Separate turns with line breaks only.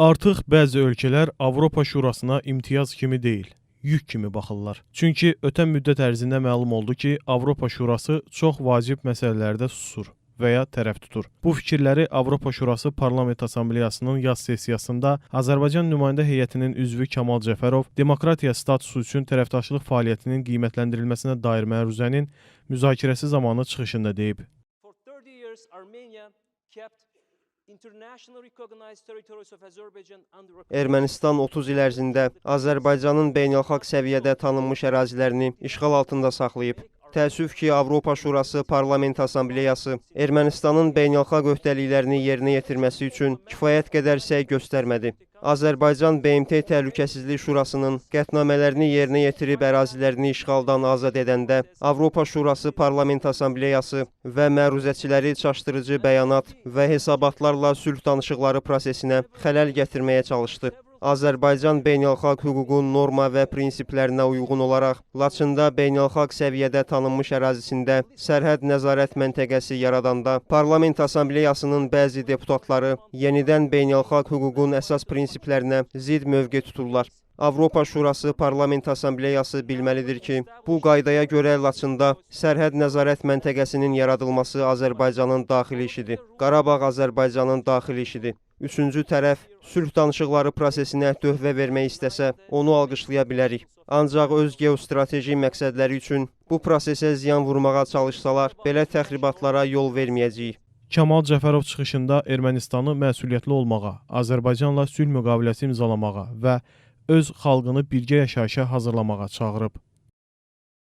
Artıq bəzi ölkələr Avropa Şurasına imtiyaz kimi deyil, yük kimi baxırlar. Çünki ötən müddət ərzində məlum oldu ki, Avropa Şurası çox vacib məsələlərdə susur və ya tərəf tutur. Bu fikirləri Avropa Şurası Parlament Assambleyasının yaz sessiyasında Azərbaycan nümayəndə heyətinin üzvü Kamal Cəfərov demokratiya statusu üçün tərəfdaşlıq fəaliyyətinin qiymətləndirilməsinə dair məruzənin müzakirəsi zamanı çıxışında deyib.
For 30 years, Armenia kept
Ermənistan 30 il ərzində Azərbaycanın beynəlxalq səviyyədə tanınmış ərazilərini işğal altında saxlayıb. Təəssüf ki, Avropa Şurası Parlament Assambleyası Ermənistanın beynəlxalq öhdəliklərini yerinə yetirməsi üçün kifayət qədər səy göstərmədi. Azərbaycan BMT Təhlükəsizlik Şurasının qətnamələrini yerinə yetirib ərazilərini işğaldan azad edəndə Avropa Şurası Parlament Assambleyası və məruzəçiləri çaşdırıcı bəyanat və hesabatlarla sülh danışıqları prosesinə xələl gətirməyə çalışdı. Azərbaycan beynəlxalq hüququn norma və prinsiplərinə uyğun olaraq Laçında beynəlxalq səviyyədə tanınmış ərazisində sərhəd nəzarət məntəqəsi yaradanda Parlament Assambleyasının bəzi deputatları yenidən beynəlxalq hüququn əsas prinsiplərinə zidd mövqe tuturlar. Avropa Şurası Parlament Assambleyası bilməlidir ki, bu qaydaya görə Laçında sərhəd nəzarət məntəqəsinin yaradılması Azərbaycanın daxili işidir. Qarabağ Azərbaycanın daxili işidir. Üçüncü tərəf sülh danışıqları prosesinə töhfə vermək istəsə, onu alqışlaya bilərik. Ancaq öz geostrateji məqsədləri üçün bu prosesə ziyan vurmağa çalışsalar, belə təxribatlara yol verməyəcəyik.
Kamal Cəfərov çıxışında Ermənistanı məsuliyyətli olmağa, Azərbaycanla sülh müqaviləsi imzalamağa və öz xalqını birgə yaşayışa hazırlamağa çağırıb.